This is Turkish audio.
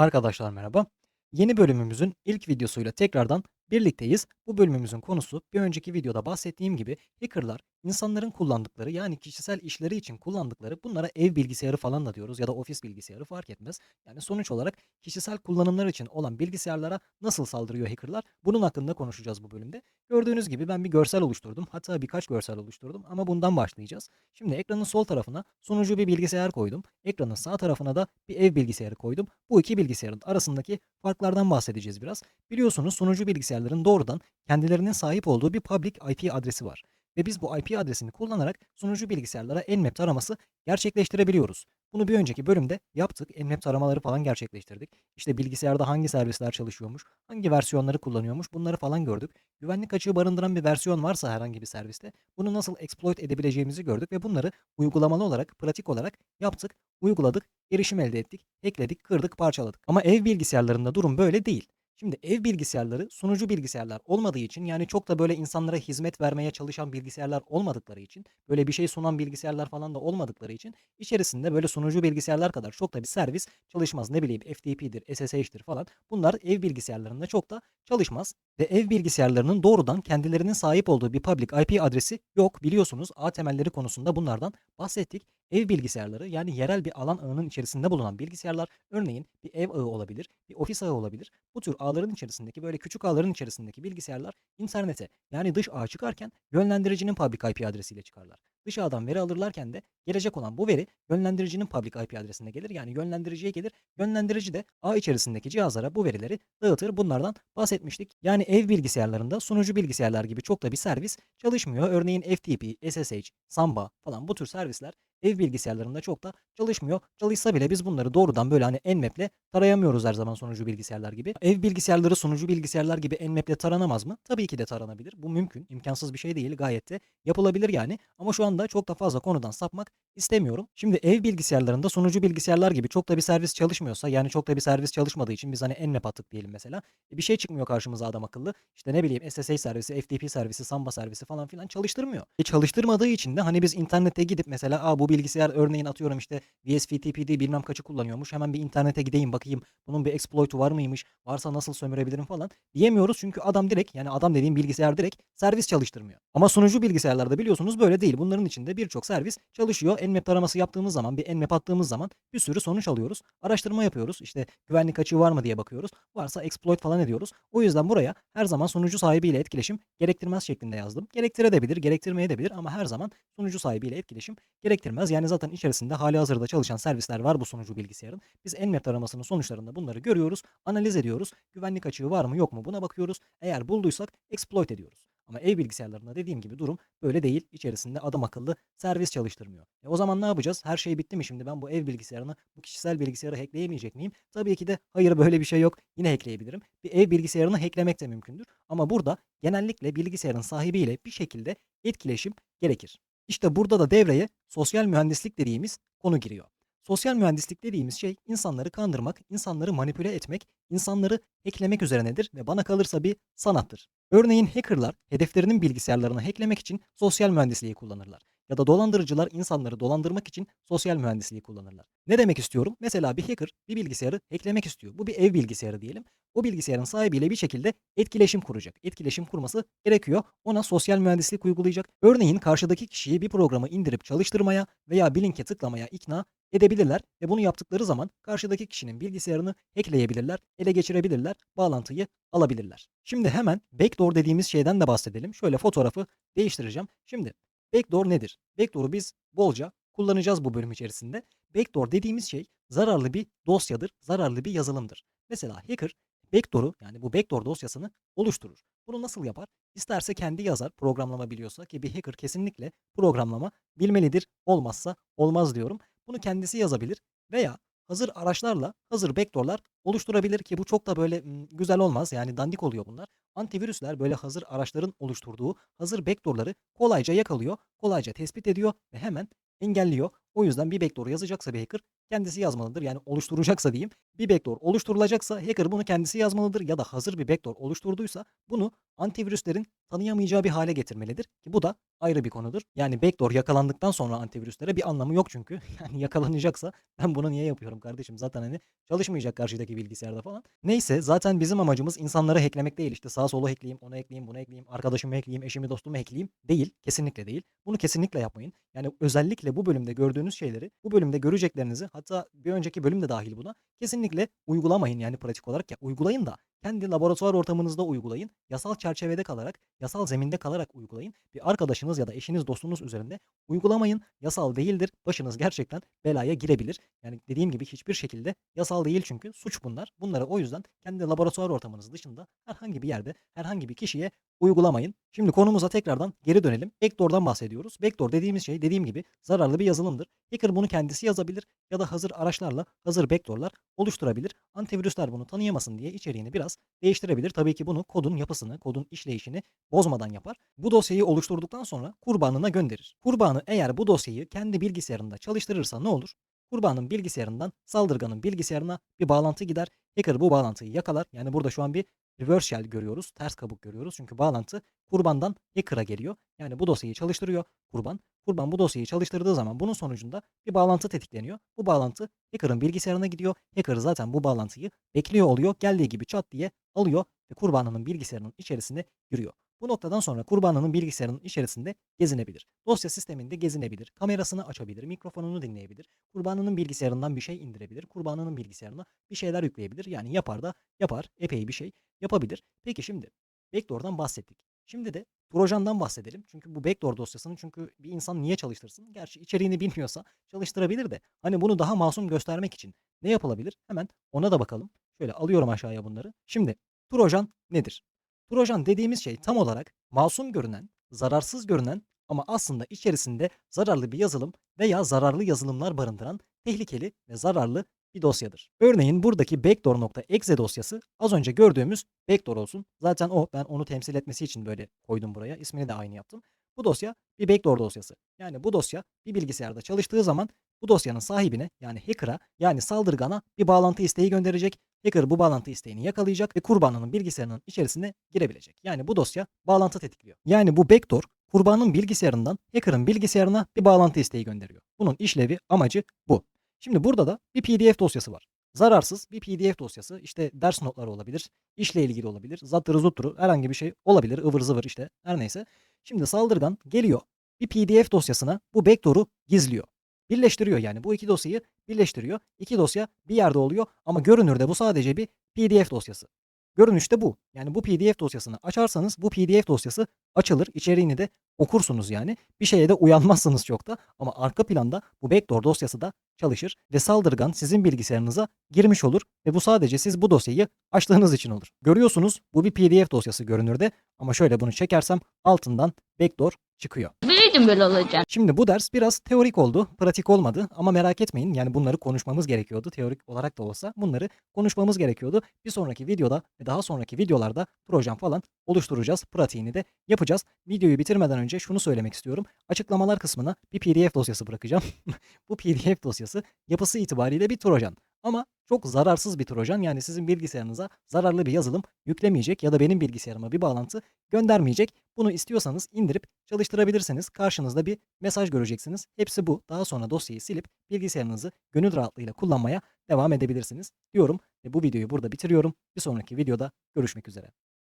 Arkadaşlar merhaba. Yeni bölümümüzün ilk videosuyla tekrardan birlikteyiz. Bu bölümümüzün konusu bir önceki videoda bahsettiğim gibi hackerlar insanların kullandıkları yani kişisel işleri için kullandıkları bunlara ev bilgisayarı falan da diyoruz ya da ofis bilgisayarı fark etmez. Yani sonuç olarak kişisel kullanımlar için olan bilgisayarlara nasıl saldırıyor hackerlar? Bunun hakkında konuşacağız bu bölümde. Gördüğünüz gibi ben bir görsel oluşturdum. Hatta birkaç görsel oluşturdum ama bundan başlayacağız. Şimdi ekranın sol tarafına sunucu bir bilgisayar koydum. Ekranın sağ tarafına da bir ev bilgisayarı koydum. Bu iki bilgisayarın arasındaki farklardan bahsedeceğiz biraz. Biliyorsunuz sunucu bilgisayarların doğrudan kendilerinin sahip olduğu bir public IP adresi var. Ve biz bu IP adresini kullanarak sunucu bilgisayarlara Nmap taraması gerçekleştirebiliyoruz. Bunu bir önceki bölümde yaptık. Nmap taramaları falan gerçekleştirdik. İşte bilgisayarda hangi servisler çalışıyormuş, hangi versiyonları kullanıyormuş bunları falan gördük. Güvenlik açığı barındıran bir versiyon varsa herhangi bir serviste bunu nasıl exploit edebileceğimizi gördük ve bunları uygulamalı olarak, pratik olarak yaptık, uyguladık, erişim elde ettik, hackledik, kırdık, parçaladık. Ama ev bilgisayarlarında durum böyle değil. Şimdi ev bilgisayarları sunucu bilgisayarlar olmadığı için yani çok da böyle insanlara hizmet vermeye çalışan bilgisayarlar olmadıkları için böyle bir şey sunan bilgisayarlar falan da olmadıkları için içerisinde böyle sunucu bilgisayarlar kadar çok da bir servis çalışmaz. Ne bileyim FTP'dir, SSH'tir falan. Bunlar ev bilgisayarlarında çok da çalışmaz. Ve ev bilgisayarlarının doğrudan kendilerinin sahip olduğu bir public IP adresi yok. Biliyorsunuz ağ temelleri konusunda bunlardan bahsettik. Ev bilgisayarları yani yerel bir alan ağının içerisinde bulunan bilgisayarlar örneğin bir ev ağı olabilir, bir ofis ağı olabilir. Bu tür ağların içerisindeki böyle küçük ağların içerisindeki bilgisayarlar internete yani dış ağa çıkarken yönlendiricinin public IP adresiyle çıkarlar. Dış ağdan veri alırlarken de gelecek olan bu veri yönlendiricinin public IP adresine gelir. Yani yönlendiriciye gelir. Yönlendirici de ağ içerisindeki cihazlara bu verileri dağıtır. Bunlardan bahsetmiştik. Yani ev bilgisayarlarında sunucu bilgisayarlar gibi çok da bir servis çalışmıyor. Örneğin FTP, SSH, Samba falan bu tür servisler ev bilgisayarlarında çok da çalışmıyor. Çalışsa bile biz bunları doğrudan böyle hani Nmap'le tarayamıyoruz her zaman sunucu bilgisayarlar gibi. Ev bilgisayarları sunucu bilgisayarlar gibi Nmap'le taranamaz mı? Tabii ki de taranabilir. Bu mümkün. İmkansız bir şey değil. Gayet de yapılabilir yani. Ama şu anda çok da fazla konudan sapmak istemiyorum. Şimdi ev bilgisayarlarında sunucu bilgisayarlar gibi çok da bir servis çalışmıyorsa yani çok da bir servis çalışmadığı için biz hani Nmap attık diyelim mesela. E bir şey çıkmıyor karşımıza adam akıllı. İşte ne bileyim SSH servisi, FTP servisi, Samba servisi falan filan çalıştırmıyor. E çalıştırmadığı için de hani biz internete gidip mesela Aa, bu bilgisayar örneğin atıyorum işte VSFTPD bilmem kaçı kullanıyormuş. Hemen bir internete gideyim bakayım bunun bir exploit'u var mıymış? Varsa nasıl sömürebilirim falan diyemiyoruz. Çünkü adam direkt yani adam dediğim bilgisayar direkt servis çalıştırmıyor. Ama sunucu bilgisayarlarda biliyorsunuz böyle değil. Bunların içinde birçok servis çalışıyor. Nmap taraması yaptığımız zaman bir Nmap attığımız zaman bir sürü sonuç alıyoruz. Araştırma yapıyoruz. İşte güvenlik açığı var mı diye bakıyoruz. Varsa exploit falan ediyoruz. O yüzden buraya her zaman sunucu sahibiyle etkileşim gerektirmez şeklinde yazdım. Gerektirebilir, gerektirmeyebilir ama her zaman sunucu sahibiyle etkileşim gerektirmez. Yani zaten içerisinde hali hazırda çalışan servisler var bu sunucu bilgisayarın. Biz Nmap taramasının sonuçlarında bunları görüyoruz, analiz ediyoruz. Güvenlik açığı var mı yok mu buna bakıyoruz. Eğer bulduysak exploit ediyoruz. Ama ev bilgisayarlarında dediğim gibi durum böyle değil. İçerisinde adam akıllı servis çalıştırmıyor. E o zaman ne yapacağız? Her şey bitti mi şimdi? Ben bu ev bilgisayarını, bu kişisel bilgisayarı hackleyemeyecek miyim? Tabii ki de hayır böyle bir şey yok. Yine hackleyebilirim. Bir ev bilgisayarını hacklemek de mümkündür. Ama burada genellikle bilgisayarın sahibiyle bir şekilde etkileşim gerekir. İşte burada da devreye sosyal mühendislik dediğimiz konu giriyor. Sosyal mühendislik dediğimiz şey insanları kandırmak, insanları manipüle etmek, insanları hacklemek üzerinedir ve bana kalırsa bir sanattır. Örneğin hackerlar hedeflerinin bilgisayarlarını hacklemek için sosyal mühendisliği kullanırlar. Ya da dolandırıcılar insanları dolandırmak için sosyal mühendisliği kullanırlar. Ne demek istiyorum? Mesela bir hacker bir bilgisayarı hacklemek istiyor. Bu bir ev bilgisayarı diyelim. O bilgisayarın sahibiyle bir şekilde etkileşim kuracak. Etkileşim kurması gerekiyor. Ona sosyal mühendislik uygulayacak. Örneğin karşıdaki kişiyi bir programı indirip çalıştırmaya veya bir linke tıklamaya ikna edebilirler ve bunu yaptıkları zaman karşıdaki kişinin bilgisayarını hackleyebilirler, ele geçirebilirler, bağlantıyı alabilirler. Şimdi hemen backdoor dediğimiz şeyden de bahsedelim. Şöyle fotoğrafı değiştireceğim. Şimdi backdoor nedir? Backdoor'u biz bolca kullanacağız bu bölüm içerisinde. Backdoor dediğimiz şey zararlı bir dosyadır, zararlı bir yazılımdır. Mesela hacker backdoor'u yani bu backdoor dosyasını oluşturur. Bunu nasıl yapar? İsterse kendi yazar programlama biliyorsa ki bir hacker kesinlikle programlama bilmelidir. Olmazsa olmaz diyorum. Bunu kendisi yazabilir veya hazır araçlarla hazır backdoor'lar oluşturabilir ki bu çok da böyle güzel olmaz. Yani dandik oluyor bunlar. Antivirüsler böyle hazır araçların oluşturduğu hazır backdoor'ları kolayca yakalıyor, kolayca tespit ediyor ve hemen engelliyor. O yüzden bir backdoor yazacaksa bir hacker kendisi yazmalıdır. Yani oluşturacaksa diyeyim. Bir backdoor oluşturulacaksa hacker bunu kendisi yazmalıdır ya da hazır bir backdoor oluşturduysa bunu antivirüslerin tanıyamayacağı bir hale getirmelidir ki bu da ayrı bir konudur. Yani backdoor yakalandıktan sonra antivirüslere bir anlamı yok çünkü. Yani yakalanacaksa ben bunu niye yapıyorum kardeşim? Zaten hani çalışmayacak karşıdaki bilgisayarda falan. Neyse zaten bizim amacımız insanları hacklemek değil. İşte sağa sola hackleyeyim, onu hackleyeyim, bunu hackleyeyim, arkadaşımı hackleyeyim, eşimi dostumu hackleyeyim. Değil. Kesinlikle değil. Bunu kesinlikle yapmayın. Yani özellikle bu bölümde gördüğünüz şeyleri, bu bölümde göreceklerinizi hatta bir önceki bölüm de dahil buna kesinlikle uygulamayın. Yani pratik olarak ya uygulayın da kendi laboratuvar ortamınızda uygulayın. Yasal çerçevede kalarak, yasal zeminde kalarak uygulayın. Bir arkadaşınız ya da eşiniz, dostunuz üzerinde uygulamayın. Yasal değildir. Başınız gerçekten belaya girebilir. Yani dediğim gibi hiçbir şekilde yasal değil çünkü suç bunlar. Bunları o yüzden kendi laboratuvar ortamınız dışında herhangi bir yerde, herhangi bir kişiye uygulamayın. Şimdi konumuza tekrardan geri dönelim. Backdoor'dan bahsediyoruz. Backdoor dediğimiz şey dediğim gibi zararlı bir yazılımdır. Hacker bunu kendisi yazabilir ya da hazır araçlarla hazır backdoor'lar oluşturabilir. Antivirüsler bunu tanıyamasın diye içeriğini biraz değiştirebilir. Tabii ki bunu kodun yapısını, kodun işleyişini bozmadan yapar. Bu dosyayı oluşturduktan sonra kurbanına gönderir. Kurbanı eğer bu dosyayı kendi bilgisayarında çalıştırırsa ne olur? Kurbanın bilgisayarından saldırganın bilgisayarına bir bağlantı gider. Hacker bu bağlantıyı yakalar. Yani burada şu an bir reverse shell görüyoruz. Ters kabuk görüyoruz. Çünkü bağlantı kurbandan hacker'a geliyor. Yani bu dosyayı çalıştırıyor kurban. Kurban bu dosyayı çalıştırdığı zaman bunun sonucunda bir bağlantı tetikleniyor. Bu bağlantı hacker'ın bilgisayarına gidiyor. Hacker zaten bu bağlantıyı bekliyor oluyor. Geldiği gibi çat diye alıyor ve kurbanının bilgisayarının içerisine giriyor. Bu noktadan sonra kurbanının bilgisayarının içerisinde gezinebilir. Dosya sisteminde gezinebilir. Kamerasını açabilir. Mikrofonunu dinleyebilir. Kurbanının bilgisayarından bir şey indirebilir. Kurbanının bilgisayarına bir şeyler yükleyebilir. Yani yapar da yapar. Epey bir şey yapabilir. Peki şimdi Backdoor'dan bahsettik. Şimdi de Trojan'dan bahsedelim. Çünkü bu backdoor dosyasını çünkü bir insan niye çalıştırsın? Gerçi içeriğini bilmiyorsa çalıştırabilir de. Hani bunu daha masum göstermek için ne yapılabilir? Hemen ona da bakalım. Şöyle alıyorum aşağıya bunları. Şimdi Trojan nedir? Trojan dediğimiz şey tam olarak masum görünen, zararsız görünen ama aslında içerisinde zararlı bir yazılım veya zararlı yazılımlar barındıran tehlikeli ve zararlı bir dosyadır. Örneğin buradaki backdoor.exe dosyası az önce gördüğümüz backdoor olsun. Zaten o ben onu temsil etmesi için böyle koydum buraya. İsmini de aynı yaptım. Bu dosya bir backdoor dosyası. Yani bu dosya bir bilgisayarda çalıştığı zaman bu dosyanın sahibine yani hacker'a yani saldırgana bir bağlantı isteği gönderecek. Hacker bu bağlantı isteğini yakalayacak ve kurbanının bilgisayarının içerisine girebilecek. Yani bu dosya bağlantı tetikliyor. Yani bu backdoor kurbanın bilgisayarından hacker'ın bilgisayarına bir bağlantı isteği gönderiyor. Bunun işlevi, amacı bu. Şimdi burada da bir PDF dosyası var. Zararsız bir PDF dosyası. İşte ders notları olabilir, işle ilgili olabilir, zattırı zutturu herhangi bir şey olabilir, ıvır zıvır işte her neyse. Şimdi saldırgan geliyor bir PDF dosyasına bu backdoor'u gizliyor. Birleştiriyor yani bu iki dosyayı birleştiriyor. İki dosya bir yerde oluyor ama görünürde bu sadece bir PDF dosyası. Görünüşte bu. Yani bu PDF dosyasını açarsanız bu PDF dosyası açılır. İçeriğini de okursunuz yani. Bir şeye de uyanmazsınız çok da. Ama arka planda bu backdoor dosyası da çalışır ve saldırgan sizin bilgisayarınıza girmiş olur ve bu sadece siz bu dosyayı açtığınız için olur. Görüyorsunuz bu bir PDF dosyası görünürde ama şöyle bunu çekersem altından backdoor çıkıyor. Biliyordum böyle olacağını. Şimdi bu ders biraz teorik oldu, pratik olmadı ama merak etmeyin yani bunları konuşmamız gerekiyordu. Teorik olarak da olsa bunları konuşmamız gerekiyordu. Bir sonraki videoda ve daha sonraki videolarda projem falan oluşturacağız. Pratiğini de yapacağız. Videoyu bitirmeden önce şunu söylemek istiyorum. Açıklamalar kısmına bir PDF dosyası bırakacağım. bu PDF dosyası yapısı itibariyle bir trojan. Ama çok zararsız bir trojan yani sizin bilgisayarınıza zararlı bir yazılım yüklemeyecek ya da benim bilgisayarıma bir bağlantı göndermeyecek. Bunu istiyorsanız indirip çalıştırabilirsiniz. Karşınızda bir mesaj göreceksiniz. Hepsi bu. Daha sonra dosyayı silip bilgisayarınızı gönül rahatlığıyla kullanmaya devam edebilirsiniz diyorum ve bu videoyu burada bitiriyorum. Bir sonraki videoda görüşmek üzere.